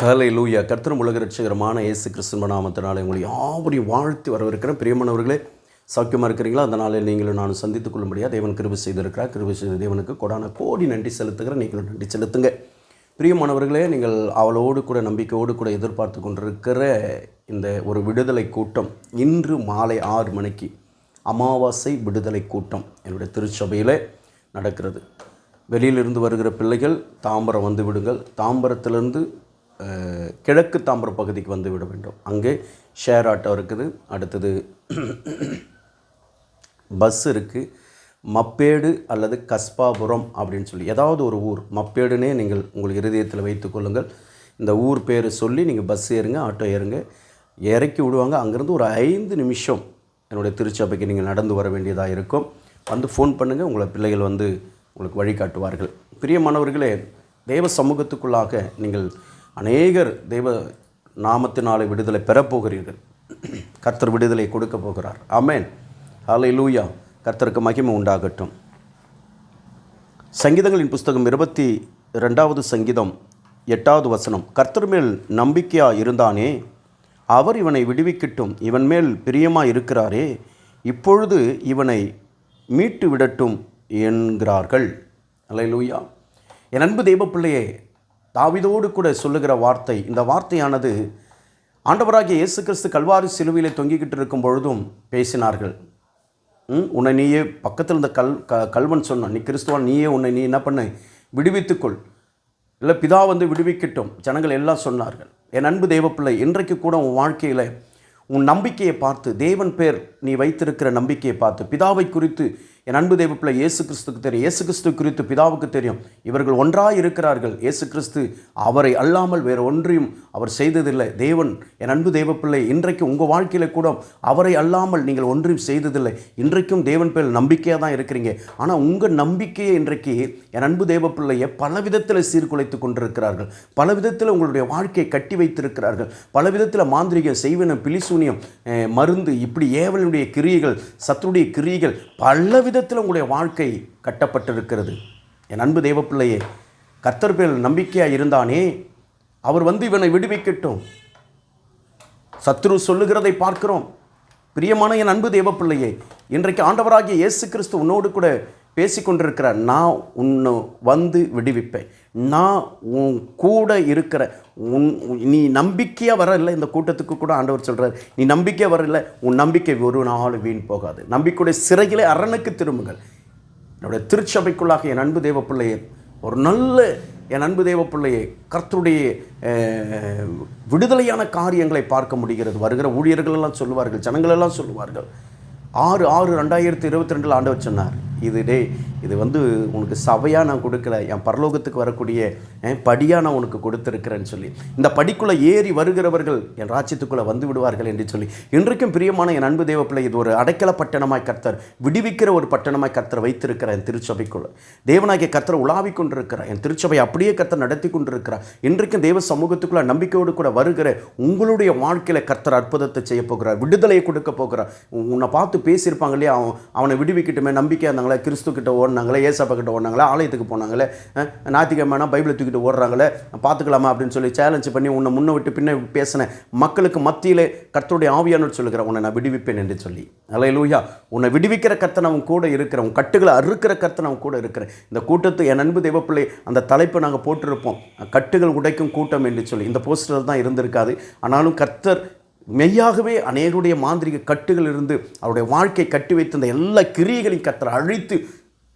ஹலை லூயா கர்த்தரும் உலக ரட்சகரமான இயேசு கிறிஸ்துவ நாமத்தினாலே உங்களை யாவரையும் வாழ்த்து வரவிருக்கிறேன் பிரியமானவர்களே சௌக்கியமாக இருக்கிறீங்களா அந்த நாளில் நீங்களும் நான் சந்தித்துக் கொள்ளும்படியாக தேவன் கிருபி செய்திருக்கிறார். கிருபி செய்த தேவனுக்கு கொடான கோடி நன்றி செலுத்துகிற நீங்களும் நன்றி செலுத்துங்க. பிரியமானவர்களே நீங்கள் அவளோடு கூட நம்பிக்கையோடு கூட எதிர்பார்த்து கொண்டிருக்கிற இந்த ஒரு விடுதலை கூட்டம் இன்று மாலை ஆறு மணிக்கு அமாவாசை விடுதலை கூட்டம் என்னுடைய திருச்சபையில் நடக்கிறது. வெளியிலிருந்து வருகிற பிள்ளைகள் தாம்பரம் வந்து விடுங்கள். தாம்பரத்திலிருந்து கிழக்கு தாம்பரம் பகுதிக்கு வந்து விட வேண்டும். அங்கே ஷேர் ஆட்டோ இருக்குது. அடுத்தது பஸ் இருக்குது மப்பேடு அல்லது கஸ்பாபுரம் அப்படின்னு சொல்லி ஏதாவது ஒரு ஊர் மப்பேடுனே நீங்கள் உங்கள் இருதயத்தில் வைத்துக்கொள்ளுங்கள் இந்த ஊர் பேர் சொல்லி நீங்கள் பஸ் ஏறுங்க ஆட்டோ ஏறுங்க. இறக்கி விடுவாங்க. அங்கேருந்து ஒரு ஐந்து நிமிஷம் என்னுடைய திருச்சபைக்கு நீங்கள் நடந்து வர வேண்டியதாக இருக்கும். வந்து ஃபோன் பண்ணுங்கள் உங்களை பிள்ளைகள் வந்து உங்களுக்கு வழிகாட்டுவார்கள். பிரியமானவர்களே தேவ சமூகத்துக்குள்ளாக நீங்கள் அநேகர் தெய்வ நாமத்தினாலே விடுதலை பெறப்போகிறீர்கள். கர்த்தர் விடுதலை கொடுக்க போகிறார். அமேன் அலை லூயா கர்த்தருக்கு மகிமை உண்டாகட்டும். சங்கீதங்களின் புஸ்தகம் இருபத்தி ரெண்டாவது சங்கீதம் எட்டாவது வசனம். கர்த்தர் மேல் நம்பிக்கையாக இருந்தானே? அவர் இவனை விடுவிக்கட்டும். இவன் மேல் பிரியமாக இருக்கிறாரே? இப்பொழுது இவனை மீட்டு விடட்டும் என்கிறார்கள். அலை லூயா என் அன்பு தெய்வ பிள்ளையே தாவிதோடு கூட சொல்லுகிற வார்த்தை இந்த வார்த்தையானது ஆண்டவராகிய இயேசு கிறிஸ்து கல்வாரி சிலுவையில் தொங்கிக்கிட்டு இருக்கும் பொழுதும் பேசினார்கள். உன்னை நீயே பக்கத்தில் இருந்த கல் க கல்வன் சொன்னான் நீ கிறிஸ்துவன் நீயே உன்னை நீ என்ன பண்ணு? விடுவித்துக்கொள். இல்லை பிதா வந்து விடுவிக்கட்டும். ஜனங்கள் எல்லாம் சொன்னார்கள். என் அன்பு தேவப்பிள்ளை இன்றைக்கு கூட உன் வாழ்க்கையில் உன் நம்பிக்கையை பார்த்து தேவன் பேர் நீ வைத்திருக்கிற நம்பிக்கையை பார்த்து பிதாவை குறித்து என் அன்பு தேவப்பிள்ளை இயேசு கிறிஸ்துக்கு தெரியும். இயேசு கிறிஸ்து குறித்து பிதாவுக்கு தெரியும். இவர்கள் ஒன்றாக இருக்கிறார்கள். இயேசு கிறிஸ்து அவரை அல்லாமல் வேறு ஒன்றையும் அவர் செய்ததில்லை. தேவன் என் அன்பு தேவப்பிள்ளை இன்றைக்கு உங்கள் வாழ்க்கையில் கூட அவரை அல்லாமல் நீங்கள் ஒன்றையும் செய்ததில்லை. இன்றைக்கும் தேவன் பேர் நம்பிக்கையாக தான் இருக்கிறீங்க. ஆனால் உங்கள் நம்பிக்கையை இன்றைக்கு என் அன்பு தேவப்பிள்ளையை பல விதத்தில் சீர்குலைத்து கொண்டிருக்கிறார்கள். பல விதத்தில் உங்களுடைய வாழ்க்கையை கட்டி வைத்திருக்கிறார்கள். பல விதத்தில் மாந்திரிகம் செய்வன பிலிசூனியம் மருந்து இப்படி ஏவலனுடைய கிரியைகள் சத்துடைய கிரியைகள் பல விதத்தில் உங்களுடைய வாழ்க்கை கட்டப்பட்டிருக்கிறது. என் அன்பு தேவப்பிள்ளையே கர்த்தர் பேர் நம்பிக்கையாக இருந்தானே அவர் வந்து இவனை விடுவிக்கட்டும். சத்ரு சொல்லுகிறதை பார்க்கிறோம். பிரியமான என் அன்பு தேவப்பிள்ளையே இன்றைக்கு ஆண்டவராகிய இயேசு கிறிஸ்து உன்னோடு கூட பேசிக்கொண்டிருக்கிறார். நான் உன்னை வந்து விடுவிப்பேன். நான் உன் கூட இருக்கிற உன் நீ நம்பிக்கையாக வரல இந்த கூட்டத்துக்கு கூட ஆண்டவர் சொல்கிறார் நீ நம்பிக்கையாக வரல உன் நம்பிக்கை ஒரு நாள் வீண் போகாது. நம்பிக்கையுடைய சிறையிலே அரணுக்கு திரும்புங்கள். என்னுடைய திருச்சபைக்குள்ளாக என் அன்பு தேவ பிள்ளையே ஒரு நல்ல என் அன்பு தேவ பிள்ளையை கர்த்தருடைய விடுதலையான காரியங்களை பார்க்க முடிகிறது. வருகிற ஊழியர்கள் எல்லாம் சொல்லுவார்கள் ஜனங்களெல்லாம் சொல்லுவார்கள். ஆறு ஆறு ரெண்டாயிரத்தி இருபத்தி ரெண்டில் ஆண்டவர் சொன்னார் இது டே இது வந்து உனக்கு சபையாக நான் கொடுக்கல என் பரலோகத்துக்கு வரக்கூடிய படியாக நான் உனக்கு கொடுத்துருக்கிறேன்னு சொல்லி. இந்த படிக்குள்ளே ஏறி வருகிறவர்கள் என் ராஜ்யத்துக்குள்ளே வந்து விடுவார்கள் என்று சொல்லி. இன்றைக்கும் பிரியமான என் அன்பு தேவ பிள்ளை இது ஒரு அடைக்கல பட்டணமாய் கர்த்தர் விடுவிக்கிற ஒரு பட்டணமாய் கர்த்தர் வைத்திருக்கிற என் திருச்சபைக்குள்ள தேவனாகிய கர்த்தர் உலாவிக் கொண்டிருக்கிறார் என் திருச்சபை அப்படியே கர்த்தர் நடத்தி கொண்டிருக்கிறார். இன்றைக்கும் தேவ சமூகத்துக்குள்ள நம்பிக்கையோடு கூட வருகிற உங்களுடைய வாழ்க்கையில் கர்த்தர் அற்புதத்தை செய்ய போகிறார் விடுதலையை கொடுக்க போகிறார். உன்னை பார்த்து பேசியிருப்பாங்க இல்லையா? அவன் அவனை விடுவிக்கிட்டுமே நம்பிக்கை இருந்தாங்களே? கிறிஸ்து கிட்ட ஓடினாங்களே ஏசப்பா கிட்ட ஓடினாங்களே ஆலயத்துக்கு போனாங்களே ஞாயிற்றுக்கிழமைனா பைபிளை தூக்கிட்டு ஓடுறாங்களே பார்த்துக்கலாமா அப்படின்னு சொல்லி சேலஞ்ச் பண்ணி உன்னை முன்ன விட்டு பின்ன பேசின மக்களுக்கு மத்தியில் கர்த்தருடைய ஆவியானவர் சொல்லுகிற உன்னை நான் விடுவிப்பேன் என்று சொல்லி. அலையலூயா உன்னை விடுவிக்கிற கர்த்தன் அவன் கூட இருக்கிற உன் கட்டுகளை அறுக்கிற கர்த்தன் அவன் கூட இருக்கிறேன். இந்த கூட்டத்து என் அன்பு தெய்வப்பிள்ளை அந்த தலைப்பை நாங்கள் போட்டிருப்போம். கட்டுகள் உடைக்கும் கூட்டம் என்று சொல்லி. இந்த போஸ்டர் தான் இருந்திருக்காது. ஆனாலும் கர்த்தர் மெய்யாகவே அநேகருடைய மாந்திரிக கட்டுகள் இருந்து அவருடைய வாழ்க்கை கட்டி வைத்து அந்த எல்லா கிரியைகளையும் கத்தரை அழித்து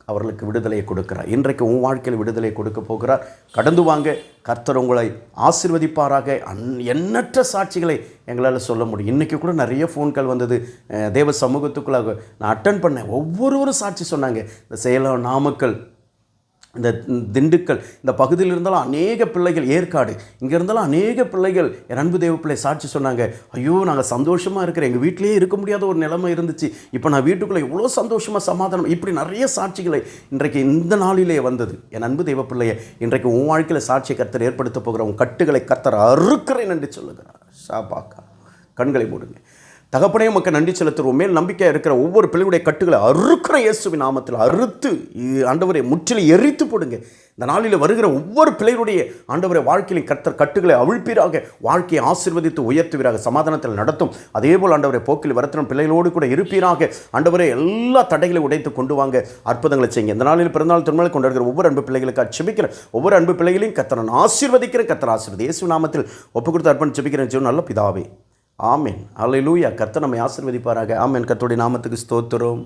அவர்களுக்கு விடுதலையை கொடுக்கிறார். இன்றைக்கு உன் வாழ்க்கையில் விடுதலை கொடுக்க போகிறார். கடந்து வாங்க. கர்த்தர் உங்களை ஆசிர்வதிப்பாராக. அன் எண்ணற்ற சாட்சிகளை எங்களால் சொல்ல முடியும். இன்றைக்கி கூட நிறைய ஃபோன்கள் வந்தது. தேவ சமூகத்துக்குள்ளாக நான் அட்டன் பண்ணேன். ஒவ்வொருவரும் சாட்சி சொன்னாங்க. இந்த சேலம் நாமக்கல் இந்த திண்டுக்கல் இந்த பகுதியில் இருந்தாலும் அநேக பிள்ளைகள் ஏற்காடு இங்கே இருந்தாலும் அநேக பிள்ளைகள் என் அன்பு தேவ பிள்ளை சாட்சி சொன்னாங்க ஐயோ நாங்கள் சந்தோஷமாக இருக்கிறோம் எங்கள் வீட்டிலேயே இருக்க முடியாத ஒரு நிலைமை இருந்துச்சு இப்போ நான் வீட்டுக்குள்ளே இவ்வளோ சந்தோஷமாக சமாதானம் இப்படி நிறைய சாட்சிகளை இன்றைக்கு இந்த நாளிலே வந்தது. என் அன்பு தெய்வ பிள்ளையை இன்றைக்கு உன் வாழ்க்கையில் சாட்சி கர்த்தர் ஏற்படுத்த போகிற உன் கட்டுகளை கர்த்தர் அறுக்கிறேன் என்று சொல்லுகிறார். ஷாபாக்கா. கண்களை மூடுங்க. தகப்பனே உமக்கு நன்றி செலுத்துகிறோம். மேல் நம்பிக்கையாக இருக்கிற ஒவ்வொரு பிள்ளைகளுடைய கட்டுகளை அறுக்கிற இயேசுவின் நாமத்தில் அறுத்து ஆண்டவரை முற்றிலும் எரித்து போடுங்க. இந்த நாளில் வருகிற ஒவ்வொரு பிள்ளைகளுடைய ஆண்டவரை வாழ்க்கையில் கர்த்தர் கட்டுகளை அவிழ்ப்பீராக வாழ்க்கையை ஆசீர்வதித்து உயர்த்துவீராக சமாதானத்தில் நடத்தும். அதே போல் ஆண்டவரை போக்கில் வரத்தின பிள்ளைகளோடு கூட இருப்பீராக. ஆண்டவரை எல்லா தடைகளை உடைத்து கொண்டு வாங்க. அற்புதங்களை செய்யுங்க. இந்த நாளில் பிறந்தநாள் திருமணம் கொண்டாடுகிற ஒவ்வொரு அன்பு பிள்ளைகளுக்கு அச்சபிக்கிறேன் ஒவ்வொரு அன்பு பிள்ளைகளையும் கத்தரன் ஆசீர்வதிக்கிற கத்தர் ஆசீர்வதி. இயேசு நாமத்தில் ஒப்பு கொடுத்து அர்ப்பணம் செபிக்கிறேன் ஜீவன் நல்ல பிதாவே. ஆமீன். அலை லூயா கர்த்தர் நம்மை ஆசிர்வதிப்பாராக. ஆமேன். கர்த்தருடைய நாமத்துக்கு ஸ்தோத்திரம்.